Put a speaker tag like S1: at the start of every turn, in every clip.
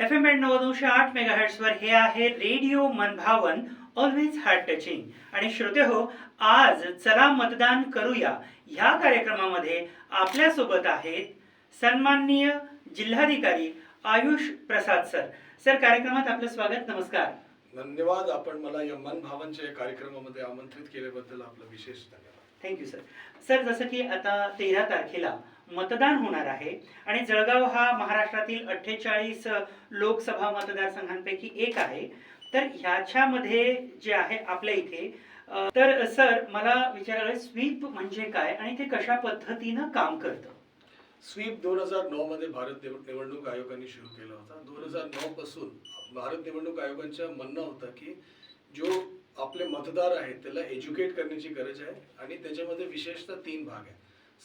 S1: F M add नव्वद आठ मेगाहर्ट्सवर हे आहे रेडिओ मनभावन ऑलवेज हार्ट टचिंग आणि श्रोते हो आज चला मतदान करूया. ह्या कार्यक्रमामध्ये आपल्यासोबत आहेत सन्माननीय जिल्हाधिकारी आयुष प्रसाद सर. सर कार्यक्रमात आपलं स्वागत नमस्कार.
S2: धन्यवाद. आपण मला या मन भावांच्या या कार्यक्रमामध्ये आमंत्रित केल्याबद्दल आपलं विशेष धन्यवाद.
S1: थँक्यू सर सर जसं की आता तेरा तारखेला मतदान होणार आहे. आणि जळगाव हा महाराष्ट्रातील अठ्ठेचाळीस लोकसभा मतदारसंघांपैकी एक आहे. तर ह्याच्यामध्ये जे आहे आपल्या इथे तर सर मला विचारायला स्वीप म्हणजे काय आणि ते कशा पद्धतीनं काम करतं?
S2: स्वीप दोन हजार नऊ मध्ये भारत निवडणूक आयोगाने सुरू केला होता. दोन हजार नऊ पासून भारत निवडणूक आयोगांचं म्हणणं होतं की जो आपले मतदार आहेत त्याला एज्युकेट करण्याची गरज आहे आणि त्याच्यामध्ये विशेषतः तीन भाग आहेत.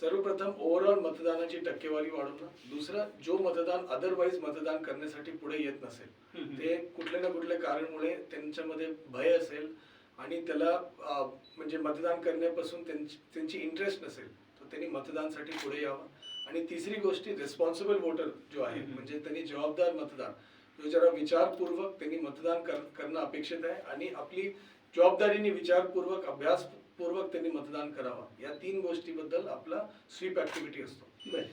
S2: सर्वप्रथम ओव्हरऑल मतदानाची टक्केवारी वाढवणं दुसरं जो मतदान अदरवाईज मतदान करण्यासाठी पुढे येत नसेल. ते कुठल्या ना कुठल्या कारणमुळे त्यांच्यामध्ये भय असेल आणि त्याला म्हणजे मतदान करण्यापासून त्यांची त्यांची इंटरेस्ट नसेल तर त्यांनी मतदानसाठी पुढे यावं आणि तिसरी गोष्ट रिस्पॉन्सिबल वोटर जो आहे. म्हणजे त्यांनी जबाबदार मतदार जो जरा विचारपूर्वक त्यांनी मतदान कर- करणं अपेक्षित आहे आणि आपली जबाबदारीने विचारपूर्वक पूर्वक त्यांनी मतदान करावं. या तीन गोष्टीबद्दल आपला स्वीप ऍक्टिव्हिटी असतो.
S1: बरं.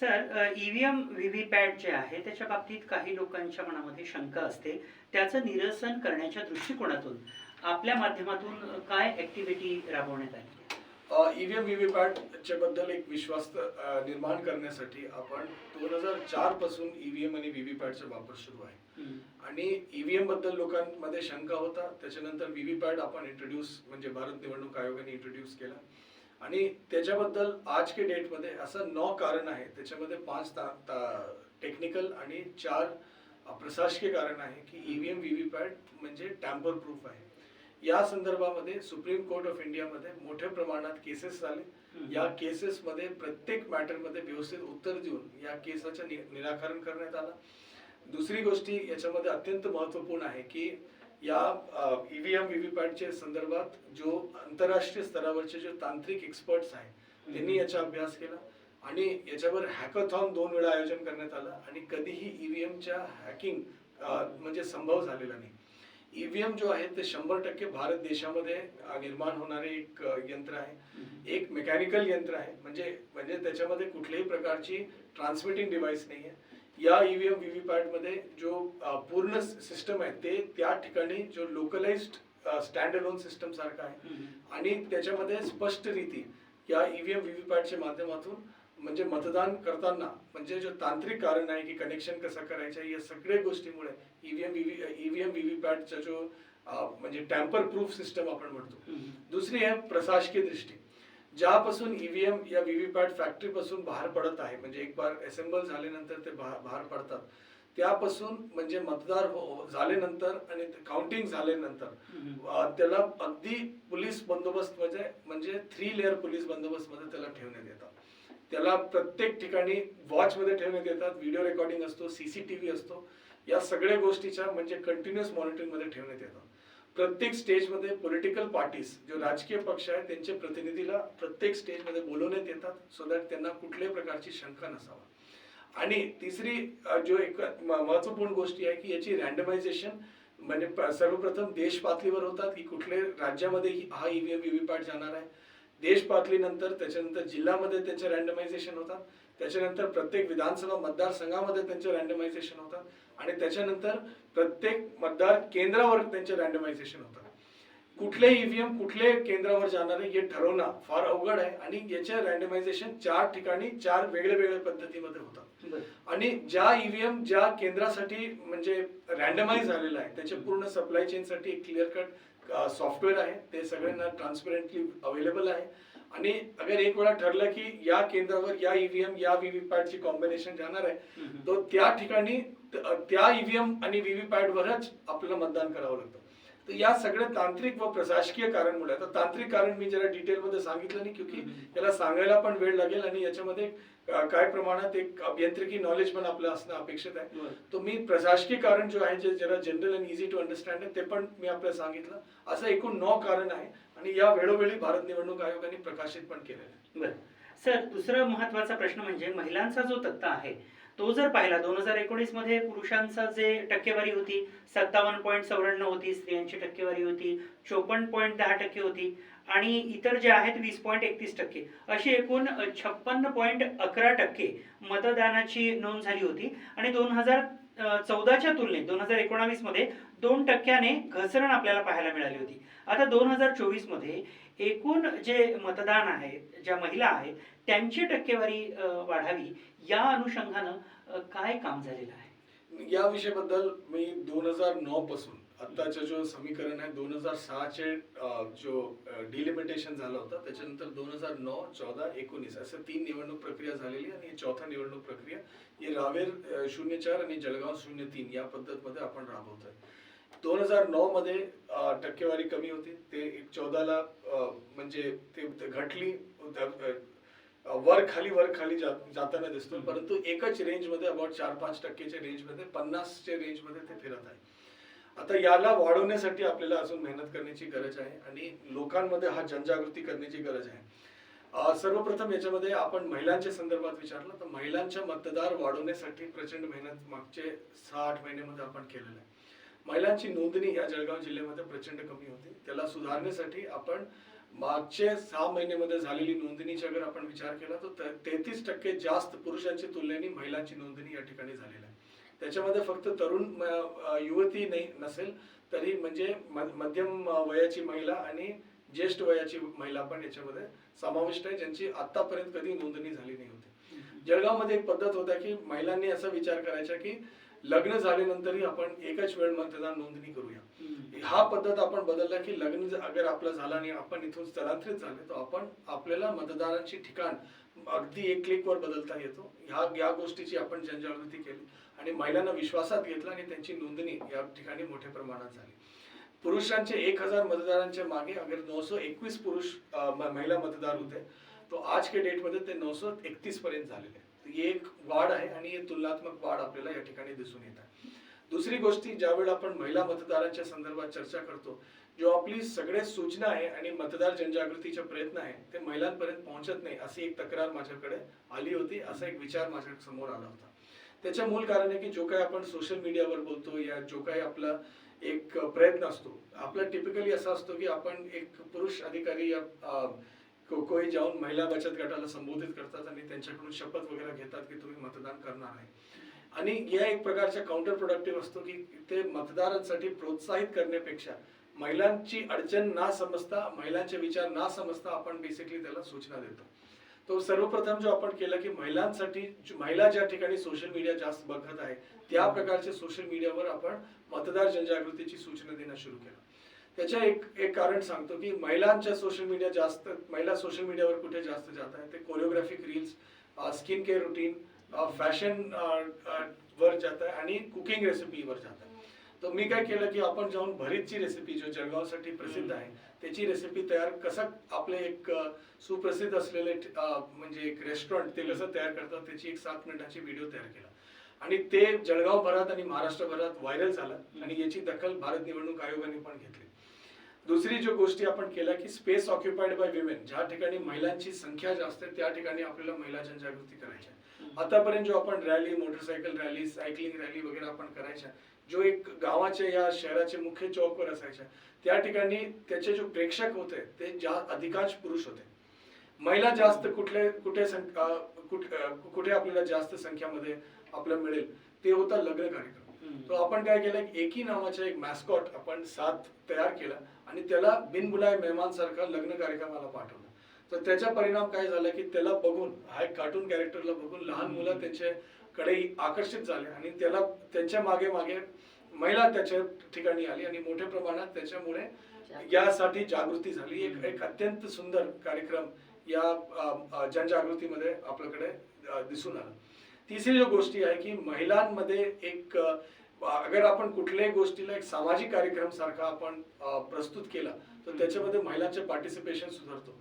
S1: Sir EVM VVPAT जे आहे त्याच्या बाबतीत काही लोकांच्या मनामध्ये शंका असते. त्याचं निरसन करण्याच्या दृष्टिकोनातून आपल्या माध्यमातून काय ऍक्टिव्हिटी राबवण्यात आली?
S2: ईव्हीएम व्हीव्हीपॅटच्या बद्दल एक विश्वास निर्माण करण्यासाठी आपण दोन हजार चारपासून ईव्हीएम आणि व्हीव्हीपॅटचा वापर सुरू आहे. आणि ईव्हीएमबद्दल लोकांमध्ये शंका होता त्याच्यानंतर व्हीव्हीपॅट आपण इंट्रोड्यूस म्हणजे भारत निवडणूक आयोगाने इंट्रोड्यूस केला. आणि त्याच्याबद्दल आज के डेटमध्ये असं नऊ कारण आहे त्याच्यामध्ये पाच टेक्निकल आणि चार प्रशासकीय कारण आहे की ईव्हीएम व्हीव्हीपॅट म्हणजे टॅम्पर प्रूफ आहे. या संदर्भामध्ये सुप्रीम कोर्ट ऑफ इंडियामध्ये मोठ्या प्रमाणात केसेस झाले. या केसेसमध्ये प्रत्येक मॅटरमध्ये व्यवस्थित उत्तर देऊन या केसाचं नि- निराकरण करण्यात आलं. दुसरी गोष्टी याच्यामध्ये अत्यंत महत्त्वपूर्ण आहे की या ईव्हीएम व्हीव्हीपॅटच्या संदर्भात जो आंतरराष्ट्रीय स्तरावरचे जे तांत्रिक एक्सपर्ट्स आहेत त्यांनी याचा अभ्यास केला आणि याच्यावर हॅकथॉन दोन वेळा आयोजन करण्यात आलं आणि कधीही ईव्हीएमच्या हॅकिंग म्हणजे संभव झालेला नाही. ईव्हीएम जो आहे ते शंभर टक्के भारत देशामध्ये निर्माण होणारे एक यंत्र आहे. एक मेकॅनिकल यंत्र आहे. म्हणजे म्हणजे त्याच्यामध्ये कुठल्याही प्रकारची ट्रान्समिटिंग डिव्हाइस नाही आहे. या ईव्हीएम व्हीव्हीपॅटमध्ये जो अ, पूर्ण सिस्टम आहे ते त्या ठिकाणी जो लोकलाइज्ड स्टँड अलोन सिस्टम सारखा आहे. आणि त्याच्यामध्ये स्पष्ट रीती या ईव्हीएम व्हीव्हीपॅटच्या माध्यमातून म्हणजे मतदान करताना म्हणजे जो तांत्रिक कारण आहे की कनेक्शन कसं करायचं या सगळ्या गोष्टीमुळे E ईव्हीएम ईव्हीएम व्हीव्हीपॅटचा जो म्हणजे टॅम्पर प्रूफ सिस्टम आपण म्हणतो. दुसरी आहे प्रशासकीय दृष्टी. ज्यापासून ईव्हीएम या व्हीव्हीपॅट फॅक्टरी पासून बाहेर पडत आहे म्हणजे एक बार असेंबल झाल्यानंतर ते बाहेर पडतात. त्यापासून म्हणजे मतदार हो- झाल्यानंतर आणि काउंटिंग झाल्यानंतर त्याला अगदी पोलीस बंदोबस्त म्हणजे म्हणजे थ्री लेअर पोलीस बंदोबस्त मध्ये त्याला ठेवण्यात येतात. त्याला प्रत्येक ठिकाणी वॉचमध्ये ठेवण्यात येतात व्हिडिओ रेकॉर्डिंग असतो सीसीटीव्ही असतो. या सगळ्या गोष्टीच्या म्हणजे कंटिन्युअस मॉनिटरिंगमध्ये ठेवण्यात येतात प्रत्येक स्टेजमध्ये पॉलिटिकल पार्टीज जो राजकीय पक्ष आहे त्यांचे प्रतिनिधीला प्रत्येक स्टेजमध्ये बोलवण्यात येतात सो दॅट त्यांना कुठल्याही प्रकारची शंका नसावा. आणि तिसरी जो एक महत्त्वपूर्ण महत्त्वपूर्ण गोष्टी आहे की याची रँडमायझेशन म्हणजे सर्वप्रथम देश पातळीवर होतात की कुठल्या राज्यामध्ये ही- हा ईव्हीएम व्हीव्हीपॅट जाणार आहे. देश पातळीनंतर त्याच्यानंतर जिल्ह्यामध्ये त्याचे रँडमायझेशन होतात. त्याच्यानंतर प्रत्येक विधानसभा मतदारसंघामध्ये त्यांचे रँडमायझेशन होतात. आणि त्याच्यानंतर प्रत्येक मतदार केंद्रावर त्यांचे रँडमायझेशन होतात. कुठले ईव्हीएम कुठले केंद्रावर जाणार आहे हे ठरवणं फार अवघड आहे. आणि याचे रँडमायझेशन चार ठिकाणी चार वेगळ्या वेगळ्या पद्धतीमध्ये होतात. आणि ज्या ईव्हीएम ज्या केंद्रासाठी म्हणजे रँडमाइज झालेला आहे त्याच्या पूर्ण सप्लाय चेन साठी एक क्लिअर कट सॉफ्टवेअर आहे ते सगळ्यांना ट्रान्सपरंटली अवेलेबल आहे आणि अगर एक वेळा ठरलं की या केंद्रावर या ईव्हीएम या व्हीव्हीपॅटची कॉम्बिनेशन जाणार आहे
S1: हम्म.
S2: तो त्या ठिकाणी त्या ईव्हीएम आणि व्हीव्हीपॅट वरच आपल्याला मतदान करावं लागतं तर या सगळ्या तांत्रिक व प्रशासकीय कारणमुळे आता तांत्रिक कारण मी जरा डिटेल मध्ये सांगितलं नाही क्योंकि
S1: हम्म.
S2: याला सांगायला पण वेळ लागेल आणि याच्यामध्ये काय प्रमाणात एक अभियांत्रिकी नॉलेज पण आपलं असणं अपेक्षित आहे. तो मी प्रशासकीय कारण जो आहे जे जरा general and easy to understand आहे ते पण मी आपल्याला सांगितलं. असं एकूण नऊ कारण आहे आणि या वेळोवेळी भारत निवडणूक आयोगाने प्रकाशित पण केलेलं आहे.
S1: बरं. सर दुसरा महत्त्वाचा प्रश्न म्हणजे महिलांचा जो तक्ता आहे तो जर पाहिला दोन हजार एकोणीसमध्ये पुरुषांचा जे टक्केवारी होती सत्तावन्न पॉईंट चौऱ्याण्णव होती स्त्रियांची टक्केवारी होती चोपन्न पॉईंट दहा टक्के होती आणि इतर जे आहेत वीस पॉईंट एकतीस टक्के अशी एकूण छप्पन्न पॉईंट अकरा टक्के मतदानाची नोंद झाली होती. आणि दोन हजार चौदाच्या तुलनेत दोन हजार एकोणावीसमध्ये दोन टक्क्याने घसरण आपल्याला पाहायला मिळाली होती. आता दोन हजार चोवीसमध्ये एकूण जे मतदान आहे ज्या महिला आहेत त्यांची टक्केवारी वाढावी या अनुषंगानं काय काम झालेलं आहे?
S2: या विषयाबद्दल मी दोन हजार नऊ पासून आत्ताचं जो समीकरण आहे दोन हजार सहाचे जो डिलिमिटेशन झालं होतं त्याच्यानंतर दोन हजार नऊ चौदा एकोणीस असं तीन निवडणूक प्रक्रिया झालेली आणि चौथा निवडणूक प्रक्रिया ही रावेर शून्य चार आणि जळगाव शून्य तीन या पद्धतमध्ये आपण राबवतोय. दोन हजार नऊ मध्ये टक्केवारी कमी होती. ते एक चौदाला म्हणजे ते घटली वर खाली वर खाली जाताना दिसतो परंतु एकच रेंजमध्ये अबाउट चार पाच टक्केच्या रेंजमध्ये पन्नासच्या रेंजमध्ये ते फिरत आहे. आता याला वाढवण्यासाठी आपल्याला अजून मेहनत करण्याची गरज आहे आणि लोकांमध्ये हा जनजागृती करण्याची गरज आहे. सर्वप्रथम याच्यामध्ये आपण महिलांच्या संदर्भात विचारलं तर महिलांच्या मतदार वाढवण्यासाठी प्रचंड मेहनत मागचे सहा आठ महिन्यामध्ये आपण केलेलं आहे. महिलांची नोंदणी या जळगाव जिल्ह्यामध्ये प्रचंड कमी होती. त्याला सुधारण्यासाठी आपण मागचे सहा महिन्यामध्ये झालेली नोंदणीचा अगर आपण विचार केला तर तेहतीस टक्के जास्त पुरुषांच्या तुलनेने महिलांची नोंदणी या ठिकाणी झालेली आहे. त्याच्यामध्ये फक्त तरुण युवती नाही नसेल तरी म्हणजे मध्यम वयाची महिला आणि ज्येष्ठ वयाची महिला पण याच्यामध्ये समाविष्ट आहे ज्यांची आतापर्यंत कधी नोंदणी झाली नाही होती. जळगावमध्ये एक पद्धत होता की महिलांनी असा विचार करायचा की लग्न झाल्यानंतरही आपण एकच वेळ मतदान नोंदणी करूया. हा पद्धत आपण बदलला की लग्न अगर आपलं झालं आणि आपण इथून स्थलांतरित झाले तर आपण आपल्याला मतदानाची ठिकाण अगदी एक क्लिकवर बदलता येतो. ह्या या गोष्टीची आपण जनजागृती केली. आणि महिलांना विश्वासात घेतला आणि त्यांची नोंदणी या ठिकाणी मोठ्या प्रमाणात झाली. पुरुषांचे एक हजार मतदारांच्या मागे अगर नऊशे एकवीस पुरुष महिला मतदार होते तो आज के डेटमध्ये ते नऊशे एकतीस पर्यंत झालेले तर ही एक वाढ आहे आणि ही तुलनात्मक वाढ आपल्याला या ठिकाणी दिसून येत आहे. दुसरी गोष्टी ज्यावेळेला आपण महिला मतदारांच्या संदर्भात चर्चा करतो जो आपली सगळे सूचना आहे आणि मतदार जनजागृतीचे प्रयत्न आहे ते महिलांपर्यंत पोहोचत नाही अशी एक तक्रार माझ्याकडे आली होती असा एक विचार माझ्यासमोर आला होता. त्याचं मूल कारण आहे की जो काही आपण सोशल मीडियावर बोलतो या जो काही आपला एक प्रयत्न असतो आपला टिपिकली असा असतो की आपण एक पुरुष अधिकारी या कोई जाऊन महिला बचत गटाला संबोधित करतात आणि त्यांच्याकडून शपथ वगैरे घेतात की तुम्ही मतदान करणार आहे. आणि या एक प्रकारच्या काउंटर प्रोडक्टिव्ह असतो की ते मतदारांसाठी प्रोत्साहित करण्यापेक्षा महिलांची अडचण ना समजता महिलांचे विचार ना समजता आपण बेसिकली त्याला सूचना देतो. तो सर्वप्रथम जो आपण केलं की महिलांसाठी महिला ज्या ठिकाणी सोशल मीडिया जास्त बघत आहे त्या प्रकारचे सोशल मीडियावर आपण मतदार जनजागृतीची सूचना देणं सुरू केलं. त्याच्या एक एक कारण सांगतो की महिलांच्या सोशल मीडिया जास्त महिला सोशल मीडियावर कुठे जास्त जात आहे ते choreographic reels skin care routine fashion वर जात आहे आणि कुकिंग रेसिपीवर जात आहे. तर मी काय केलं की आपण जाऊन भरीतची रेसिपी जो जळगावसाठी प्रसिद्ध आहे त्याची रेसिपी तयार कसं आपले एक सुप्रसिद्ध असलेले म्हणजे एक रेस्टॉरंट ते कसं तयार करतात त्याची एक सात मिनिटाची व्हिडिओ तयार केला. आणि ते जळगाव भरात आणि महाराष्ट्रभरात व्हायरल झालं आणि याची दखल भारत निवडणूक आयोगाने पण घेतली. दुसरी जो गोष्टी आपण केल्या की स्पेस ऑक्युपाइड बाय विमेन ज्या ठिकाणी महिलांची संख्या जास्त आहे त्या ठिकाणी आपल्याला महिला जनजागृती करायची आहे. आतापर्यंत जो आपण rally motorcycle rally cycling rally वगैरे आपण करायच्या जो एक गावाच्या या शहराचे मुख्य चौकवर असायच्या त्या ठिकाणी त्याचे जो प्रेक्षक होते ते जा अधिकांश पुरुष होते. महिला जास्त कुठले कुठे कुठ- आपल्याला जास्त संख्यामध्ये आपल्याला मिळेल ते होता लग्न कार्यक्रम. तो आपण काय केलं एकी नावाचा एक मॅस्कॉट आपण साथ तयार केला आणि त्याला बिनबुलाय मेहमान सारखा लग्न कार्यक्रमाला पाठवलं. तर त्याचा परिणाम काय झाला की त्याला बघून हा एक कार्टून कॅरेक्टरला बघून लहान मुलं त्यांच्याकडे आकर्षित झाले आणि त्याला त्यांच्या मागे मागे महिला त्याच्या ठिकाणी आली आणि मोठ्या प्रमाणात त्याच्यामुळे यासाठी जागृती झाली. एक एक अत्यंत सुंदर कार्यक्रम या जनजागृतीमध्ये आपल्याकडे दिसून आला. तिसरी जो गोष्टी आहे की महिलांमध्ये एक अगर आपण कुठल्याही गोष्टीला एक सामाजिक कार्यक्रम सारखा आपण प्रस्तुत केला तर त्याच्यामध्ये महिलांचे पार्टिसिपेशन सुधारतो.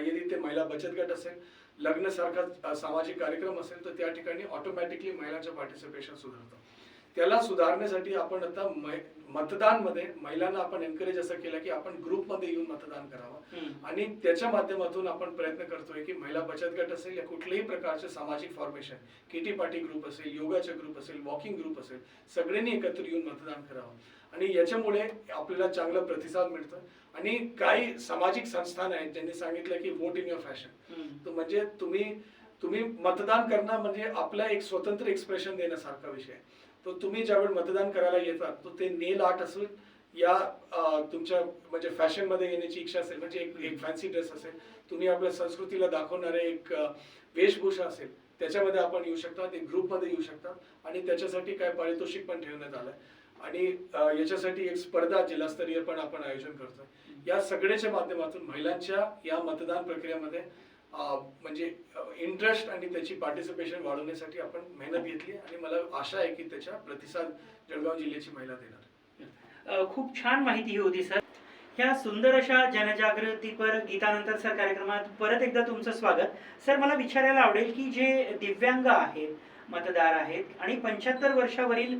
S2: यदि ते महिला बचत गट असेल लग्न सारखा अ, सामाजिक कार्यक्रम असेल तर त्या ठिकाणी ऑटोमॅटिकली महिलांचं पार्टिसिपेशन सुधारतं. त्याला सुधारण्यासाठी आपण आता मै- मतदानमध्ये महिलांना आपण एनकरेज असं केलं की आपण ग्रुपमध्ये येऊन मतदान करावं. आणि त्याच्या माध्यमातून आपण प्रयत्न करतोय की महिला बचत गट असेल या कुठल्याही प्रकारचे सामाजिक फॉर्मेशन किटी पार्टी ग्रुप असेल योगाचे ग्रुप असेल वॉकिंग ग्रुप असेल सगळ्यांनी एकत्र येऊन मतदान करावं. आणि याच्यामुळे आपल्याला चांगला प्रतिसाद मिळतो. आणि काही सामाजिक संस्थान आहेत ज्यांनी सांगितलं की वोट इन युअर फॅशन म्हणजे तुम्ही तुम्ही मतदान करणं म्हणजे आपला एक स्वतंत्र एक्सप्रेशन देण्यासारखा विषय आहे. तो तुम्ही ज्यावेळी मतदान करायला येतात तो ते नेल आर्ट असेल या तुमच्या म्हणजे फॅशनमध्ये येण्याची इच्छा असेल म्हणजे एक एक फॅन्सी ड्रेस असेल तुम्ही आपल्या संस्कृतीला दाखवणारे एक वेशभूषा असेल त्याच्यामध्ये आपण येऊ शकता ते ग्रुपमध्ये येऊ शकतात आणि त्याच्यासाठी काय पारितोषिक पण ठेवण्यात आलंय. आणि याच्यासाठी एक स्पर्धा जिल्हास्तरीय पण आपण आयोजन करतोय. या सगळ्याच्या माध्यमातून महिलांच्या या मतदान प्रक्रियेमध्ये म्हणजे इंटरेस्ट आणि त्याची पार्टिसिपेशन वाढवण्यासाठी आपण मेहनत घेतली आणि मला आशा आहे की त्याच्या प्रतिसाद जळगाव जिल्ह्याची महिला देणार.
S1: खूप छान माहिती ही होती सर. ह्या सुंदर अशा जनजागृतीपर गीतानंतर सर कार्यक्रमात परत एकदा तुमचं स्वागत. सर मला विचारायला आवडेल की जे दिव्यांग आहेत मतदार आहेत आणि पंच्याहत्तर वर्षावरील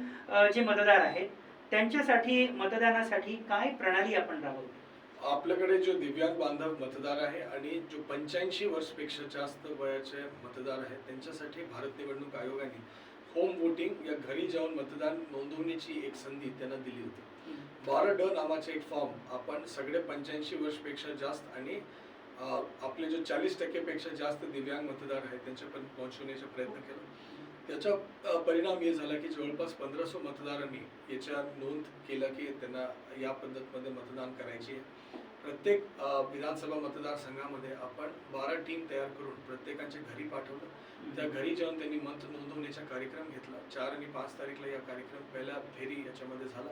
S1: जे मतदार आहेत त्यांच्यासाठी मतदानासाठी काय प्रणाली आपण राबवतो?
S2: आपल्याकडे जो दिव्यांग बांधव मतदार आहे आणि जो पंच्याऐंशी वर्षपेक्षा जास्त वयाचे मतदार आहेत त्यांच्यासाठी भारत निवडणूक आयोगाने होम वोटिंग या घरी जाऊन मतदान नोंदवण्याची एक संधी त्यांना दिली होती. बारा ड नावाचे एक फॉर्म आपण सगळे पंच्याऐंशी वर्षपेक्षा जास्त आणि आपले जो चाळीस टक्केपेक्षा जास्त दिव्यांग मतदार आहेत त्यांच्यापर्यंत पोहोचवण्याचा प्रयत्न केला. त्याचा परिणाम हे झाला की जवळपास पंधराशे मतदारांनी याच्या नोंद केलं की त्यांना या पद्धतीमध्ये मतदान करायची आहे. प्रत्येक विधानसभा मतदारसंघामध्ये आपण बारा टीम तयार करून प्रत्येकाच्या घरी पाठवलं. त्या घरी जाऊन त्यांनी मत नोंदवण्याचा कार्यक्रम घेतला. चार आणि पाच तारीखला या कार्यक्रम पहिला फेरी याच्यामध्ये झाला.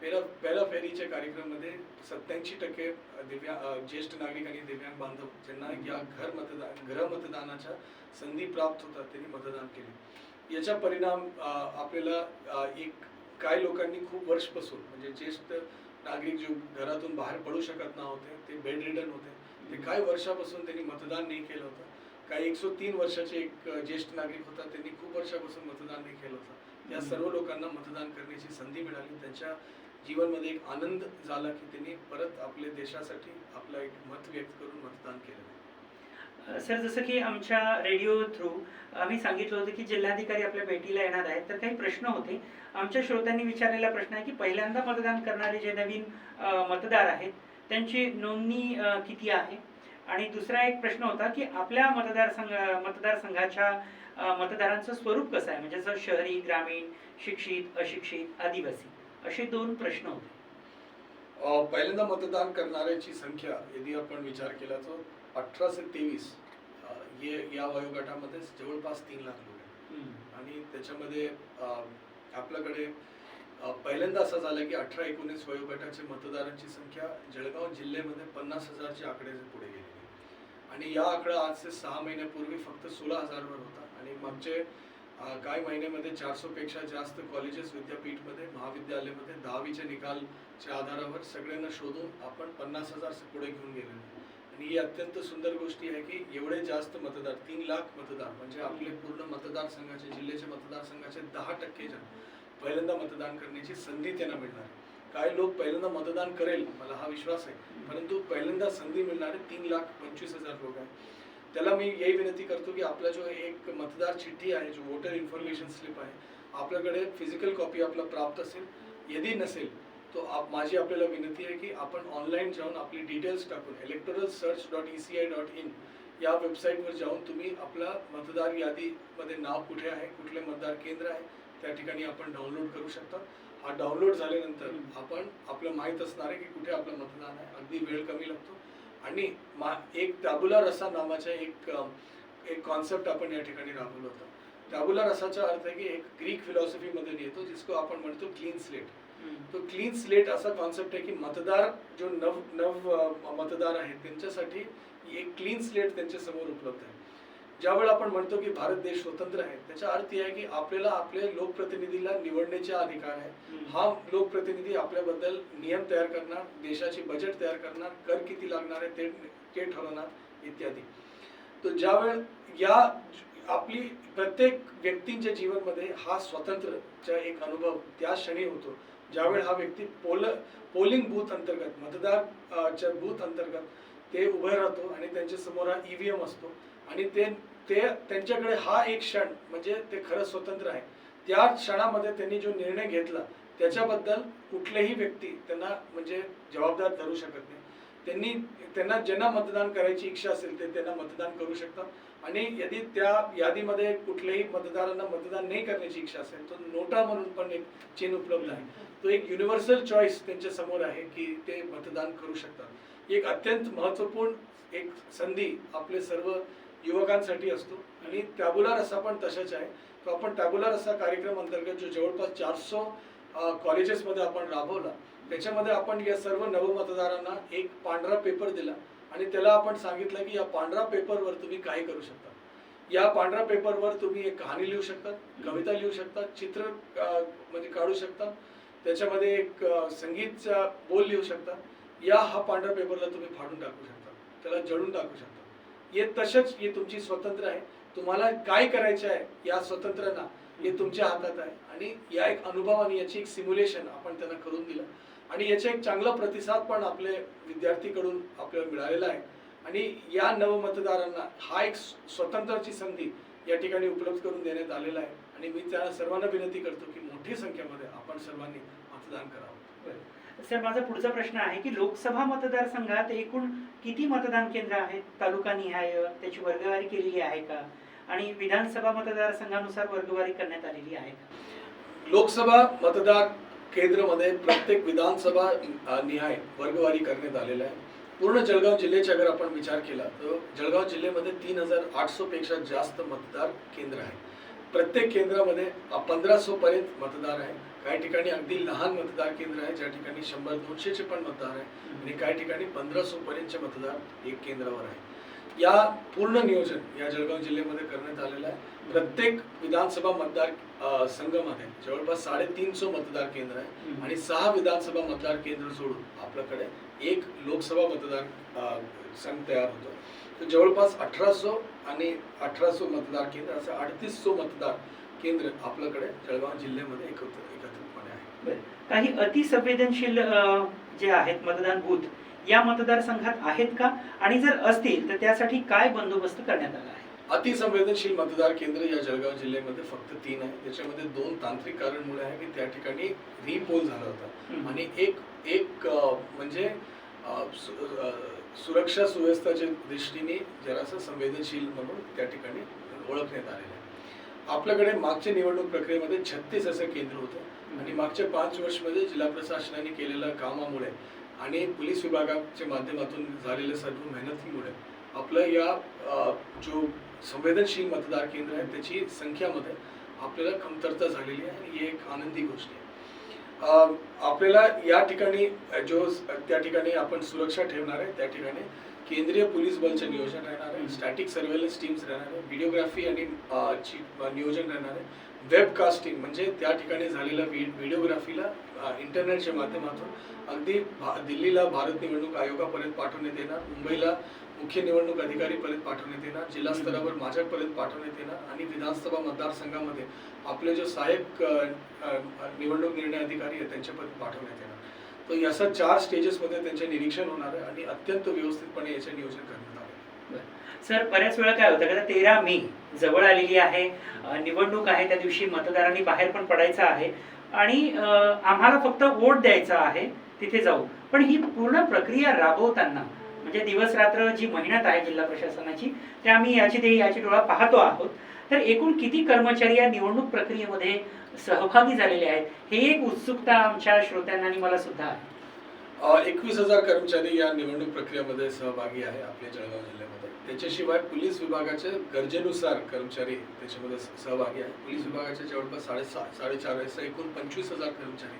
S2: पहिला पहिल्या फेरीच्या कार्यक्रममध्ये सत्याऐंशी टक्के दिव्या ज्येष्ठ नागरिक आणि दिव्यांग बांधव ज्यांना या घर मतदान घर मतदानाच्या संधी प्राप्त होतात त्यांनी मतदान केले. याचा परिणाम आपल्याला एक काही लोकांनी खूप वर्षपासून म्हणजे ज्येष्ठ नागरिक जो घरातून बाहेर पडू शकत नव्हते ते बेड रिडन होते. ते काही वर्षापासून त्यांनी मतदान नाही केलं होतं. काही एकशे तीन वर्षाचे एक ज्येष्ठ नागरिक होता त्यांनी खूप वर्षापासून मतदान नाही केलं होतं. या सर्व लोकांना मतदान करण्याची संधी मिळाली. त्यांच्या जीवनमध्ये एक आनंद झाला की त्यांनी परत आपल्या देशासाठी आपला एक मत व्यक्त करून मतदान केलं.
S1: सर जसं की आमच्या रेडिओ थ्रू आम्ही सांगितलं होतं की जिल्हाधिकारी आपल्या भेटीला येणार आहेत तर काही प्रश्न होते. आमच्या श्रोत्यांनी विचारलेला प्रश्न आहे की पहिल्यांदा मतदान करणारे जे नवीन मतदार आहेत त्यांची नोंदणी किती आहे? आणि दुसरा एक प्रश्न होता की आपल्या मतदारसंघ मतदारसंघाच्या मतदारांचं स्वरूप कसं आहे? म्हणजे जसं शहरी ग्रामीण शिक्षित अशिक्षित आदिवासी असे दोन प्रश्न होते.
S2: पहिल्यांदा मतदान करणाऱ्याची संख्या यदि आपण विचार केला तर अठरा ते तेवीस हे या वयोगटामध्ये जवळपास तीन लाख लोक आहेत आणि त्याच्यामध्ये आपल्याकडे पहिल्यांदा असं झालं की अठरा एकोणीस वयोगटाचे मतदारांची संख्या जळगाव जिल्ह्यामध्ये पन्नास हजारच्या आकड्याचे पुढे आहे. आणि या आकडा आज ते सहा महिन्यापूर्वी फक्त सोळा हजारवर होता आणि मागचे काही महिन्यामध्ये चारशे पेक्षा जास्त कॉलेजेस विद्यापीठमध्ये महाविद्यालयामध्ये दहावीच्या निकालच्या आधारावर सगळ्यांना शोधून आपण पन्नास हजार पुढे घेऊन गेलेलो. आणि ही अत्यंत सुंदर गोष्टी आहे की एवढे जास्त मतदार तीन लाख मतदार म्हणजे आपले पूर्ण मतदारसंघाचे जिल्ह्याचे मतदारसंघाचे दहा टक्के जण पहिल्यांदा मतदान करण्याची संधी त्यांना मिळणार. काही लोक पहिल्यांदा मतदान करेल मला हा विश्वास आहे परंतु पहिल्यांदा संधी मिळणारे तीन लाख पंचवीस हजार लोक आहेत. त्याला मी यही विनंती करतो की आपला जो एक मतदार चिठ्ठी आहे जो वोटर इन्फॉर्मेशन स्लिप आहे आपल्याकडे फिजिकल कॉपी आपला प्राप्त असेल यदि नसेल तो आप माझी आपल्याला विनंती आहे की आपण ऑनलाईन जाऊन आपली डिटेल्स टाकून electoral search dot E C I dot in या वेबसाईटवर जाऊन तुम्ही आपला मतदार यादीमध्ये नाव कुठे आहे कुठले मतदार केंद्र आहे त्या ठिकाणी आपण डाउनलोड करू शकता. हा डाउनलोड झाल्यानंतर आपण आपलं माहीत असणार आहे की कुठे आपलं मतदान आहे. अगदी वेळ कमी लागतो. आणि मा एक टाबुला रसा नावाचा एक एक कॉन्सेप्ट आपण या ठिकाणी राबवलं होतं. टाबुला रसाचा अर्थ आहे की एक ग्रीक फिलॉसॉफीमध्ये येतो जिसको आपण म्हणतो क्लीन स्लेट तो क्लीन स्लेट असा कॉन्सेप्ट आहे की मतदार जो नव नव मतदार आहेत त्यांच्यासाठी एक क्लीन स्लेट त्यांच्यासमोर उपलब्ध आहे. ज्यावेळेला आपण म्हणतो की भारत देश स्वतंत्र आहे त्याचा अर्थ आहे की आपल्याला आपल्या लोकप्रतिनिधीला निवडण्याचे अधिकार आहे. हा लोकप्रतिनिधी आपल्याबद्दल नियम तयार करणार देशाची बजेट तयार करणार कर किती लागणार आहे ते ते ठरवणार इत्यादी. तो ज्यावेळ या आपली प्रत्येक व्यक्तींच्या जीवनमध्ये हा स्वातंत्र्यचा एक अनुभव त्या क्षणी होतो. ज्यावेळी हा व्यक्ती पोल पोलिंग बूथ अंतर्गत मतदार च्या बूथ अंतर्गत ते उभे राहतो आणि त्यांच्यासमोर हा ईव्हीएम असतो आणि ते ते त्यांच्याकडे हा एक क्षण म्हणजे ते खरं स्वतंत्र आहे. त्या क्षणामध्ये त्यांनी जो निर्णय घेतला त्याच्याबद्दल कुठलेही व्यक्ती त्यांना म्हणजे जबाबदार धरू शकत नाही. त्यांनी त्यांना ज्यांना मतदान करायची इच्छा असेल ते त्यांना मतदान करू शकतात आणि यदि त्या यादीमध्ये कुठल्याही मतदारांना मतदान नाही करण्याची इच्छा असेल तर नोटा म्हणून पण एक चिन्ह उपलब्ध आहे. तो एक युनिव्हर्सल चॉईस त्यांच्यासमोर आहे की ते मतदान करू शकतात. एक अत्यंत महत्त्वपूर्ण एक संधी आपले सर्व युवकांसाठी असतो. आणि टॅब्युलर असा पण तशाच आहे. तो आपण टॅब्युलर असा कार्यक्रम अंतर्गत जो जवळपास चारसो कॉलेजेसमध्ये आपण राबवला त्याच्यामध्ये आपण या सर्व नवमतदारांना एक पांढरा पेपर दिला. आणि त्याला आपण सांगितलं की या पांढरा पेपरवर तुम्ही काय करू शकता. या पांढऱ्या पेपरवर तुम्ही एक कहाणी लिहू शकता कविता लिहू शकता चित्र म्हणजे काढू शकता. त्याच्यामध्ये एक संगीतचा बोल लिहू शकता. या हा पांढऱ्या पेपरला तुम्ही फाडून टाकू शकता. त्याला जळून टाकू शकता. हे तसंच हे तुमची स्वतंत्र आहे. तुम्हाला काय करायचं आहे या स्वतंत्रांना हे तुमच्या हातात आहे. आणि या एक अनुभवाने याची एक सिम्युलेशन आपण त्यांना करून दिलं. आणि याचा एक चांगला प्रतिसाद पण आपले विद्यार्थीकडून आपल्याला मिळालेला आहे. आणि या नवमतदारांना हा एक स्वतंत्राची संधी या ठिकाणी उपलब्ध करून देण्यात आलेला आहे. आणि मी त्या सर्वांना विनंती करतो की मोठी संख्येमध्ये आपण सर्वांनी मतदान करावं.
S1: सर माझा पुढचा प्रश्न आहे की लोकसभा मतदारसंघात एकूण किती मतदान केंद्र आहेत? तालुका निहाय त्याची वर्गवारी केलेली आहे का? आणि विधानसभा मतदारसंघानुसार वर्गवारी करण्यात आलेली आहे का?
S2: लोकसभा मतदार केंद्रामध्ये प्रत्येक विधानसभा निहाय वर्गवारी करण्यात आलेला आहे. पूर्ण जळगाव जिल्ह्याचा अगर आपण विचार केला तर जळगाव जिल्ह्यामध्ये तीन हजार आठशे पेक्षा जास्त मतदार केंद्र आहे प्रत्येक केंद्रामध्ये पंधराशे पर्यंत मतदार आहे. काही ठिकाणी अगदी लहान मतदार केंद्र आहे ज्या ठिकाणी शंभर दोनशेचे पण मतदार आहे. आणि काही ठिकाणी पंधराशे पर्यंतचे मतदार एक केंद्रावर आहे. या पूर्ण नियोजन या जळगाव जिल्ह्यामध्ये करण्यात आलेलं आहे. प्रत्येक विधानसभा मतदार संघामध्ये जवळपास साडेतीनशे मतदार केंद्र आहे. आणि सहा विधानसभा मतदार केंद्र सोडून आपल्याकडे एक लोकसभा मतदार संघ तयार होतो. तर जवळपास अठराशे आणि अठराशे मतदार केंद्र असं अडतीसशे मतदार केंद्र आपल्याकडे जळगाव जिल्ह्यामध्ये एकत्र एकत्रितपणे आहे.
S1: काही अतिसंवेदनशील जे आहेत मतदान बूथ या मतदारसंघात आहेत का? आणि जर असतील तर त्यासाठी काय बंदोबस्त करण्यात आला आहे?
S2: अतिसंवेदनशील मतदार केंद्र या जळगाव जिल्ह्यामध्ये फक्त तीन आहे. त्याच्यामध्ये दोन तांत्रिक कारणमुळे आहे की त्या ठिकाणी रिपोल झाला होता. आणि एक एक म्हणजे सुरक्षा सुव्यवस्थेच्या दृष्टीने जरासं संवेदनशील म्हणून त्या ठिकाणी ओळखण्यात आलेलं आहे. आपल्याकडे मागच्या निवडणूक प्रक्रियेमध्ये छत्तीस असं केंद्र होतं आणि मागच्या पाच वर्षमध्ये जिल्हा प्रशासनाने केलेल्या कामामुळे आणि पोलीस विभागाच्या माध्यमातून झालेल्या सर्व मेहनतीमुळे आपलं या जो संवेदनशील मतदार केंद्र आहे त्याची संख्यामध्ये आपल्याला कमतरता झालेली आहे आणि ही एक आनंदी गोष्ट आहे. आपल्याला या ठिकाणी जो त्या ठिकाणी आपण सुरक्षा ठेवणार आहे त्या ठिकाणी केंद्रीय पोलीस बलचे नियोजन राहणार आहे स्टॅटिक सर्वेलन्स टीम्स राहणार आहे व्हिडिओग्राफी आणि नियोजन राहणार आहे. वेबकास्टिंग म्हणजे त्या ठिकाणी झालेल्या व्हि- व्हिडिओग्राफीला इंटरनेटच्या माध्यमातून अगदी भा- दिल्लीला भारत निवडणूक आयोगापर्यंत पाठवण्यात येणार मुंबईला मुख्य निवडणूक अधिकारीपर्यंत पाठवण्यात येणार जिल्हा स्तरावर माझ्यापर्यंत पाठवण्यात येणार आणि विधानसभा मतदारसंघामध्ये आपले जे सहाय्यक निवडणूक निर्णय अधिकारी आहेत त्यांच्यापर्यंत पाठवण्यात येणार. तर याचा चार स्टेजेसमध्ये त्यांचे निरीक्षण होणार आहे आणि अत्यंत व्यवस्थितपणे याचे नियोजन करण्यात आले.
S1: सर बऱ्याच वेळा काय होतं का तेरा मे जवळ आलेली आहे निवडणूक आहे त्या दिवशी मतदारांनी बाहेर पण पडायचं आहे आणि आम्हाला फक्त वोट द्यायचा आहे तिथे जाऊ पण ही पूर्ण प्रक्रिया राबवताना म्हणजे दिवस रात्र जी मेहनत आहे जिल्हा प्रशासनाची ते आम्ही याची ते याची डोळा पाहतो आहोत. तर एकूण किती कर्मचारी या निवडणूक प्रक्रियेमध्ये सहभागी झालेले आहेत? हे एक उत्सुकता आमच्या श्रोत्यांना आणि मला सुद्धा आहे.
S2: एकवीस हजार कर्मचारी या निवडणूक प्रक्रियेमध्ये सहभागी आहे आपल्या जळगाव जिल्ह्यामध्ये. त्याच्याशिवाय पोलीस विभागाचे गरजेनुसार कर्मचारी त्याच्यामध्ये सहभागी आहे पोलीस विभागाच्या जवळपास साडेसा साडेचार एकूण पंचवीस हजार कर्मचारी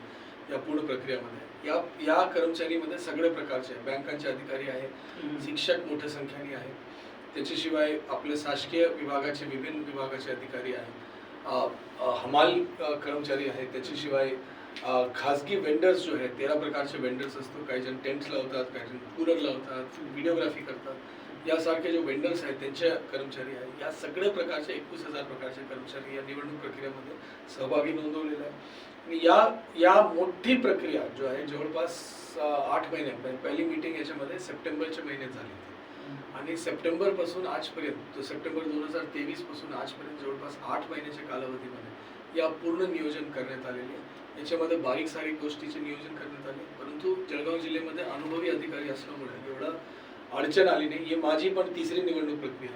S2: या पूर्ण प्रक्रियेमध्ये आहे. या या कर्मचारीमध्ये सगळे प्रकारचे आहे. बँकांचे अधिकारी आहेत. शिक्षक मोठ्या संख्येने आहेत. त्याच्याशिवाय आपले शासकीय विभागाचे विभिन्न विभागाचे अधिकारी आहेत. हमाल कर्मचारी आहेत. त्याच्याशिवाय खाजगी वेंडर्स जो आहेत तेरा प्रकारचे वेंडर्स असतो. काही जण टेंट्स लावतात काही जण कूलर लावतात व्हिडिओग्राफी करतात. यासारखे जे वेंडर्स आहेत त्यांचे कर्मचारी आहेत या सगळ्या प्रकारचे एकवीस हजार प्रकारचे कर्मचारी या निवडणूक प्रक्रियेमध्ये सहभागी नोंदवलेला आहे आणि या या मोठी प्रक्रिया जो आहे जवळपास आठ महिने पहिली मीटिंग याच्यामध्ये सप्टेंबरच्या महिन्यात झाली होती. आणि सप्टेंबरपासून आजपर्यंत तो सप्टेंबर दोन हजार तेवीसपासून आजपर्यंत जवळपास आठ महिन्याच्या कालावधीमध्ये या पूर्ण नियोजन करण्यात आलेले आहे. याच्यामध्ये बारीक सारीक गोष्टीचे नियोजन करण्यात आले. परंतु जळगाव जिल्ह्यामध्ये अनुभवी अधिकारी असल्यामुळे एवढा अडचण आली नाही. ही माझी पण तिसरी निवडणूक प्रक्रिया.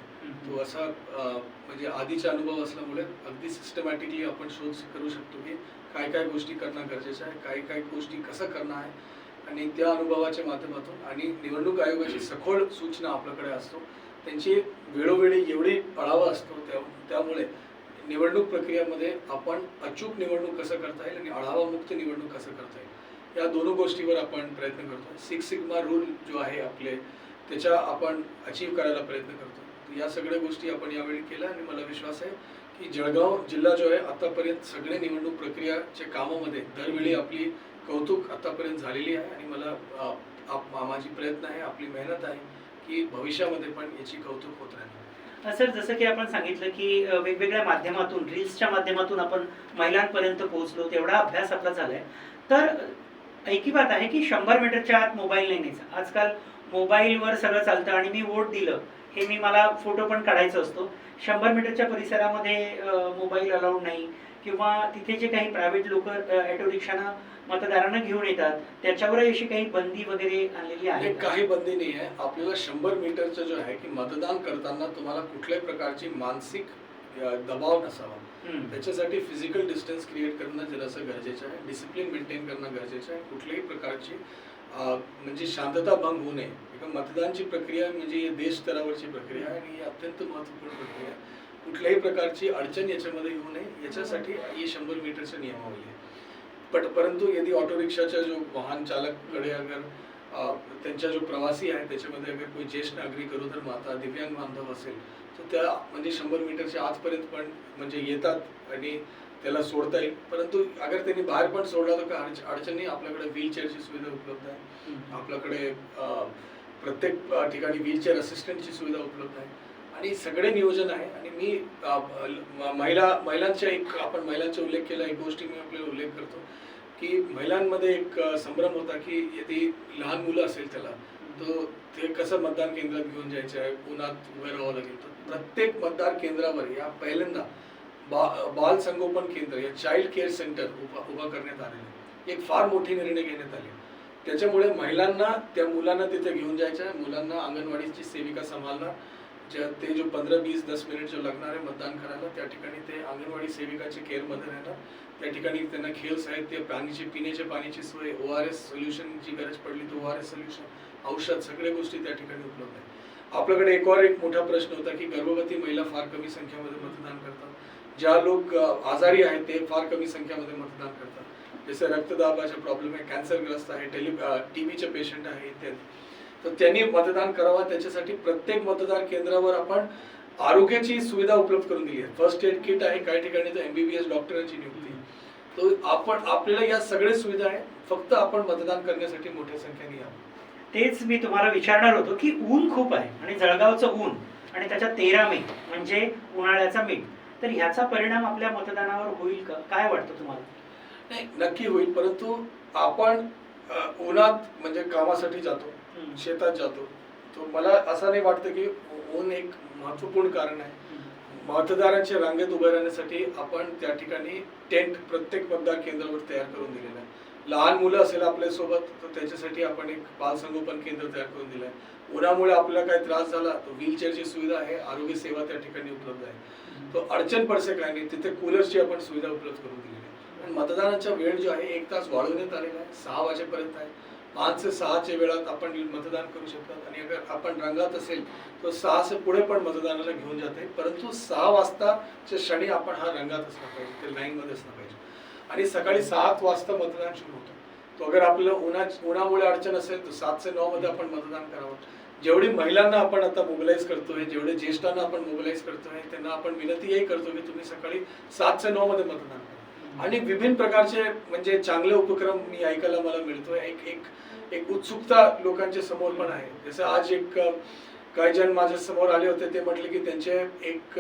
S2: तो असा म्हणजे आधीचा अनुभव असल्यामुळे अगदी सिस्टमॅटिकली आपण शोध करू शकतो की काय काय गोष्टी करणं गरजेचं आहे काय काय गोष्टी कसं करणं आहे. आणि त्या अनुभवाच्या माध्यमातून आणि निवडणूक आयोगाची सखोल सूचना आपल्याकडे असतो. त्यांची वेळोवेळी एवढी आढावा असतो त्या त्यामुळे निवडणूक प्रक्रियेमध्ये आपण अचूक निवडणूक कसं करता येईल आणि आढावामुक्त निवडणूक कसं करता येईल. या दोन गोष्टीवर आपण प्रयत्न करतो सिक्स सिग्मा रूल जो आहे आपले त्याच्या आपण अचीव करायला प्रयत्न करतो. या सगळ्या गोष्टी आपण यावेळी केल्या आणि मला विश्वास आहे की जळगाव जिल्हा जो आहे आतापर्यंत सगळे निवडणूक प्रक्रियाच्या कामामध्ये दरवेळी आपली कौतुक आतापर्यंत झालेली आहे आणि मला आप- माझी प्रयत्न आहे आपली मेहनत आहे की भविष्यामध्ये पण याची कौतुक होत राहील.
S1: सर जसं की आपण सांगितलं की वेगवेगळ्या माध्यमातून रील्सच्या माध्यमातून आपण महिलांपर्यंत पोहोचलो तेवढा अभ्यास आपला झालाय. तर ऐकी बात आहे की शंभर मीटरच्या आत मोबाईल नाही न्यायचा. आजकाल मोबाईलवर सगळं चालतं आणि मी वोट दिलं हे मी मला फोटो पण काढायचा असतो. शंभर मीटरच्या परिसरामध्ये मोबाईल अलाउड नाही किंवा तिथे जे काही प्रायव्हेट लोक ऑटो रिक्षानं मतदारांना घेऊन येतात त्याच्यावर अशी काही बंदी वगैरे आणलेली आहे?
S2: काही बंदी नाही आहे. आपल्याला शंभर मीटरचं जो आहे की मतदान करताना तुम्हाला कुठल्याही प्रकारची मानसिक दबाव नसावा. त्याच्यासाठी फिजिकल डिस्टन्स क्रिएट करणं जरासं गरजेचं आहे. डिसिप्लिन मेंटेन करणं गरजेचं आहे. कुठल्याही प्रकारची म्हणजे शांतता भंग होऊ नये. कारण मतदानची प्रक्रिया म्हणजे देश स्तरावरची प्रक्रिया आणि ही अत्यंत महत्त्वपूर्ण प्रक्रिया. आहे कुठल्याही प्रकारची अडचण याच्यामध्ये येऊ नये. याच्यासाठी ही शंभर मीटरचं नियमावली आहे. पण परंतु यदि ऑटो रिक्षाच्या जो वाहन चालककडे अगर त्यांच्या त्यांचा जो प्रवासी आहे त्याच्यामध्ये अगर कोई ज्येष्ठ नागरिक गरोदर माता दिव्यांग बांधव असेल तर त्या म्हणजे शंभर मीटरच्या आजपर्यंत पण म्हणजे येतात आणि त्याला सोडता येईल. परंतु अगर त्यांनी बाहेर पण सोडला तर काय अडच- अडचण आपल्याकडे व्हीलचेअरची सुविधा उपलब्ध आहे. आपल्याकडे प्रत्येक ठिकाणी व्हीलचेअर असिस्टंटची सुविधा उपलब्ध आहे. आणि सगळे नियोजन आहे. आणि मी महिला महिलांच्या एक आपण महिलांचा उल्लेख केला एक गोष्टी मी आपल्याला उल्लेख करतो की महिलांमध्ये एक संभ्रम होता की यदि लहान मुलं असेल त्याला तो ते कसं मतदान केंद्रात घेऊन जायचं आहे? उन्हात उभं राहावं लागेल. तर प्रत्येक मतदार केंद्रावर या पहिल्यांदा बा बाल संगोपन केंद्र या चाइल्ड केअर सेंटर उभा उभा करण्यात आलेलं आहे. एक फार मोठी निर्णय घेण्यात आली. त्याच्यामुळे महिलांना त्या मुलांना तिथे घेऊन जायच्या मुलांना अंगणवाडीची सेविका सांभाळणार. ज्या ते जो पंधरा वीस दस मिनिट जो लागणार आहे मतदान करायला त्या ठिकाणी ते अंगणवाडी सेविकाचे केअरमध्ये राहणार. त्या ठिकाणी त्यांना खेळ साहित्य पाणीची पिण्याच्या पाण्याची सोय ओ आर एस सोल्युशनची गरज पडली तर ओ आर एस सोल्युशन औषध सगळ्या गोष्टी त्या ठिकाणी उपलब्ध आहे आपल्याकडे एक और एक मोठा प्रश्न होता की गर्भवती महिला फार कमी संख्येमध्ये मतदान करतात. ज्या लोक आजारी आहेत ते फार कमी संख्यामध्ये मतदान करतात. जसे रक्तदाबाचे प्रॉब्लेम आहे कॅन्सरग्रस्त आहे टेली टी व्हीचे पेशंट आहे इत्यादी. तर त्यांनी मतदान करावं त्याच्यासाठी प्रत्येक मतदार केंद्रावर आपण आरोग्याची सुविधा उपलब्ध करून दिली आहे. फर्स्ट एड किट आहे काही ठिकाणी तर एमबीबीएस डॉक्टरांची नियुक्ती. आहे. तो आपण आपल्याला या सगळ्या सुविधा आहे फक्त आपण मतदान करण्यासाठी मोठ्या संख्येने यावं
S1: तेच मी तुम्हाला विचारणार होतो की ऊन खूप आहे आणि जळगावचं ऊन आणि त्याच्या तेरा मे म्हणजे उन्हाळ्याचा मीठ तर ह्याचा परिणाम आपल्या मतदानावर होईल का? काय वाटतं तुम्हाला?
S2: नाही नक्की होईल. परंतु आपण उन्हात म्हणजे कामासाठी जातो. शेतात जातो. तो मला असं नाही वाटतं की ऊन एक महत्त्वपूर्ण कारण आहे. मतदारांच्या रांगेत उभे राहण्यासाठी आपण त्या ठिकाणी टेंट प्रत्येक मतदार केंद्रावर तयार करून दिलेलं आहे. लहान मुलं असेल आपल्यासोबत तर त्याच्यासाठी आपण एक बाल संगोपन केंद्र तयार करून दिलं आहे उन्हामुळे आपल्याला काही त्रास झाला तर व्हीलचेअरची सुविधा आहे आरोग्य सेवा त्या ठिकाणी उपलब्ध आहे. तो अडचण पडसे काय नाही. तिथे कूलर्सची आपण सुविधा उपलब्ध करून दिलेली आहे. आणि मतदानाचा वेळ जो आहे एक तास वाढवण्यात आलेला आहे. सहा वाजेपर्यंत आहे. पाच ते सहाच्या वेळात आपण मतदान करू शकतात. आणि अगर आपण रंगात असेल तर सहा से पुढे पण मतदानाला घेऊन जाते. परंतु सहा वाजताच्या क्षणी आपण हा रंगात असला पाहिजे. ते लाईनमध्ये असला पाहिजे. आणि सकाळी सात वाजता मतदान सुरू होतं. तो अगर आपलं उन्हा उन्हामुळे अडचण असेल तर सात ते नऊ मध्ये आपण मतदान करावं. जेवढी महिलांना आपण आता मोबिलाईज करतोय जेवढे ज्येष्ठांना आपण मोबिलाईज करतोय त्यांना आपण विनंतीही करतो की तुम्ही सकाळी सात ते नऊ मध्ये मतदान करा. आणि विभिन्न प्रकारचे म्हणजे चांगले उपक्रम मी ऐकायला मला मिळतोय. एक एक एक उत्सुकता लोकांच्या समोर पण आहे. जसं आज एक काही जण माझ्यासमोर आले होते ते म्हटले की त्यांचे एक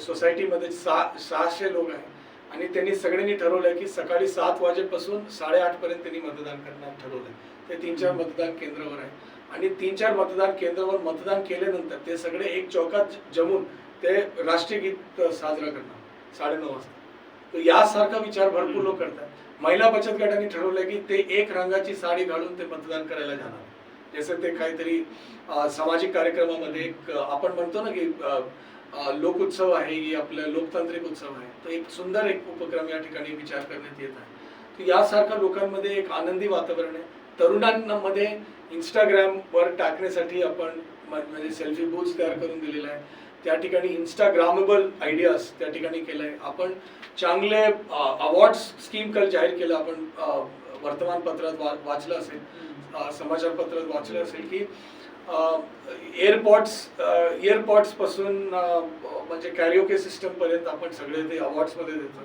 S2: सोसायटीमध्ये सहा सहाशे लोक आहे आणि त्यांनी सगळ्यांनी ठरवलंय की सकाळी सात वाजेपासून साडेआठ पर्यंत त्यांनी मतदान करणार ठरवलंय. ते तीन चार मतदान केंद्रावर आहे. आणि तीन चार मतदान केंद्रावर मतदान केल्यानंतर ते सगळे एक चौकात जमून ते राष्ट्रीय गीत साजरा करणार. साडेनऊ वाजता. तर यासारखा विचार भरपूर लोक करतात. महिला बचत गटाने ठरवलंय की ते एक रंगाची साडी घालून ते मतदान करायला जाणार. जसं ते काहीतरी सामाजिक कार्यक्रमामध्ये एक आपण म्हणतो ना की लोकोत्सव आहे की आपला लोकतांत्रिक उत्सव आहे. तर एक सुंदर एक उपक्रम या ठिकाणी विचार करण्यात येत आहे. तर यासारखा लोकांमध्ये एक आनंदी वातावरण आहे. तरुणांमध्ये इंस्टाग्रामवर टाकण्यासाठी आपण म्हणजे सेल्फी बूथ तयार करून दिलेला आहे त्या ठिकाणी इंस्टाग्रामेबल आयडियाज त्या ठिकाणी केलंय. आपण चांगले अवॉर्ड्स स्कीम काल जाहीर केलं. आपण वर्तमानपत्रात वा- वाचलं असेल समाचारपत्रात वाचलं असेल की एअरपॉड्स एअरपॉड्सपासून म्हणजे कॅरिओके सिस्टमपर्यंत आपण सगळे ते अवॉर्ड्समध्ये देतो.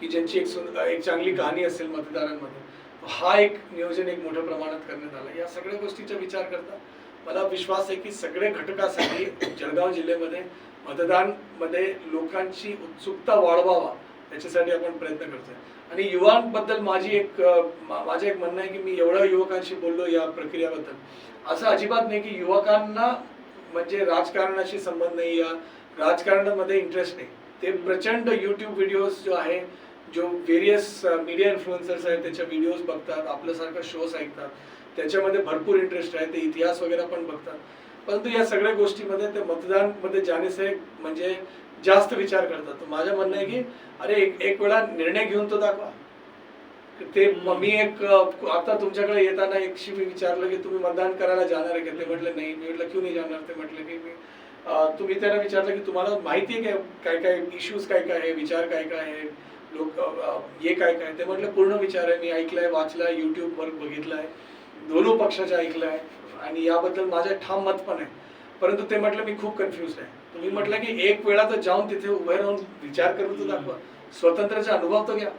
S2: की ज्यांची एक सुंद- एक चांगली कहाणी असेल मतदारांमध्ये. हा एक नियोजन एक मोठ्या प्रमाणात करण्यात आलं. या सगळ्या गोष्टीचा विचार करता मला विश्वास आहे की सगळे घटकासाठी जळगाव जिल्ह्यामध्ये मतदानमध्ये लोकांची उत्सुकता वाढवावा याच्यासाठी आपण प्रयत्न करतोय. आणि युवांबद्दल माझी एक माझं एक म्हणणं आहे की मी एवढ्या युवकांशी बोललो या प्रक्रियाबद्दल. असं अजिबात नाही की युवकांना म्हणजे राजकारणाशी संबंध नाही या राजकारणामध्ये इंटरेस्ट नाही. ते प्रचंड युट्यूब व्हिडिओज जो आहे जो वेरियस मीडिया इन्फ्लुएन्सर्स आहेत त्याच्या व्हिडिओज बघतात आपल्यासारखा शोज ऐकतात. त्याच्यामध्ये भरपूर इंटरेस्ट आहे ते इतिहास वगैरे पण बघतात. परंतु या सगळ्या गोष्टीमध्ये ते मतदानमध्ये जाण्याचे म्हणजे जास्त विचार करतात. तर माझं म्हणणं आहे की अरे एक एक वेळा निर्णय घेऊन तो दाखवा. ते मी एक uh, आता तुमच्याकडे येताना एकशी मी विचारलं की तुम्ही मतदान करायला जाणार आहे का? ते म्हटलं नाही. मी म्हटलं क्यू नाही जाणार? ते म्हटलं की मी uh, तुम्ही त्यांना विचारलं की तुम्हाला माहिती आहे काय काय काय इश्यूज काय काय आहे? विचार काय काय आहे? लोक हे काय काय? ते म्हटलं पूर्ण विचार आहे. मी ऐकलाय वाचलाय युट्यूबवर बघितलाय. दोन्ही पक्षाचं ऐकलंय. आणि याबद्दल माझं ठाम मत पण आहे. परंतु ते म्हटलं मी खूप कन्फ्युज आहे. तुम्ही म्हटलं की एक वेळा तर जाऊन तिथे उभे राहून विचार करून तर दाखवा. स्वतंत्रचा अनुभव तर घ्या.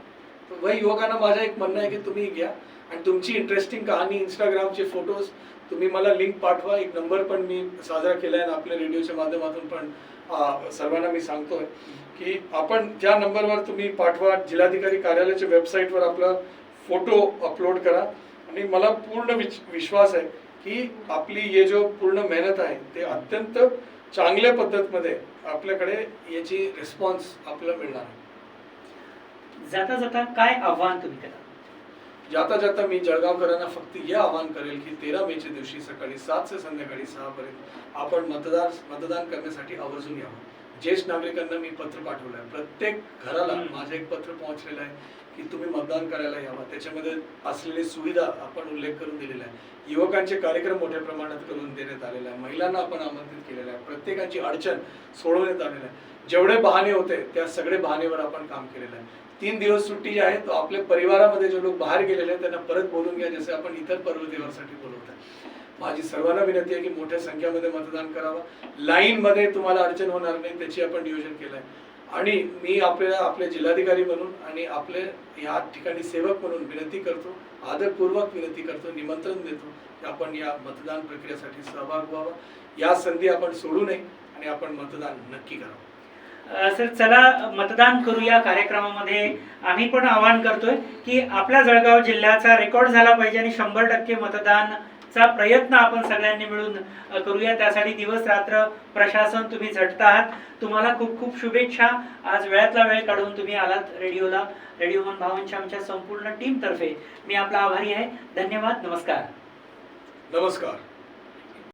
S2: वय युवकांना माझं एक म्हणणं आहे की तुम्ही घ्या. आणि तुमची इंटरेस्टिंग कहाणी इंस्टाग्रामचे फोटोज तुम्ही मला लिंक पाठवा. एक नंबर पण मी साजरा केला आहे आणि आपल्या रेडिओच्या माध्यमातून पण. सर्वांना मी सांगतोय की आपण ज्या नंबरवर तुम्ही पाठवा जिल्हाधिकारी कार्यालयाच्या वेबसाईटवर आपला फोटो अपलोड करा. आणि मला पूर्ण विच- विश्वास आहे की आपली हे जो पूर्ण मेहनत आहे ते अत्यंत चांगल्या पद्धतमध्ये आपल्याकडे याची रिस्पॉन्स आपल्याला मिळणार आहे.
S1: जाता जाता काय आव्हान तुम्ही करा
S2: जाता जाता मी जळगावकरांना फक्त हे आवाहन करेल की तेरा मेच्या दिवशी सकाळी सात ते संध्याकाळी सहा पर्यंत आपण मतदार मतदान करण्यासाठी आवर्जून यावं. ज्येष्ठ नागरिकांना मी पत्र पाठवलं आहे. प्रत्येक घराला. माझं एक पत्र पोहोचलेलं आहे की तुम्ही मतदान करायला यावं. त्याच्यामध्ये असलेली सुविधा आपण उल्लेख करून दिलेला आहे. युवकांचे कार्यक्रम मोठ्या प्रमाणात करून देण्यात आलेला आहे. महिलांना आपण आमंत्रित केलेलं आहे. प्रत्येकाची अडचण सोडवण्यात आलेलं आहे. जेवढे बहाणे होते त्या सगळे बहाणेवर आपण काम केलेलं आहे. तीन दिवस सुट्टी जी आहे तो आपल्या परिवारामध्ये जे लोक बाहेर गेलेले आहेत त्यांना परत बोलून घ्या जसे आपण इतर पर्वदेवासाठी आहे. माझी सर्वांना विनंती आहे की मोठ्या संख्यामध्ये मतदान करावं. लाईनमध्ये तुम्हाला अडचण होणार नाही त्याची आपण नियोजन केलंय आणि मी आपल्याला आपले जिल्हाधिकारी म्हणून आणि आपले या ठिकाणी सेवक म्हणून विनंती करतो आदरपूर्वक विनंती करतो निमंत्रण देतो की आपण या मतदान प्रक्रियेसाठी सहभाग व्हावा. या संधी आपण सोडू नये आणि आपण मतदान नक्की करावं.
S1: सर चला मतदान करूया कार्यक्रमामध्ये. आम्ही पण आवाहन करतोय की आपल्या जळगाव जिल्ह्याचा रेकॉर्ड झाला पाहिजे आणि शंभर टक्के मतदानचा प्रयत्न आपण सगळ्यांनी मिळून करूया. त्यासाठी दिवस रात्र प्रशासन तुम्ही झटत आहात. तुम्हाला खूप खूप शुभेच्छा. आज वेळातला वेळ काढून तुम्ही आलात रेडिओला. रेडिओ मन भावांच्या आमच्या संपूर्ण टीमतर्फे मी आपला आभारी आहे. धन्यवाद. नमस्कार.
S2: नमस्कार.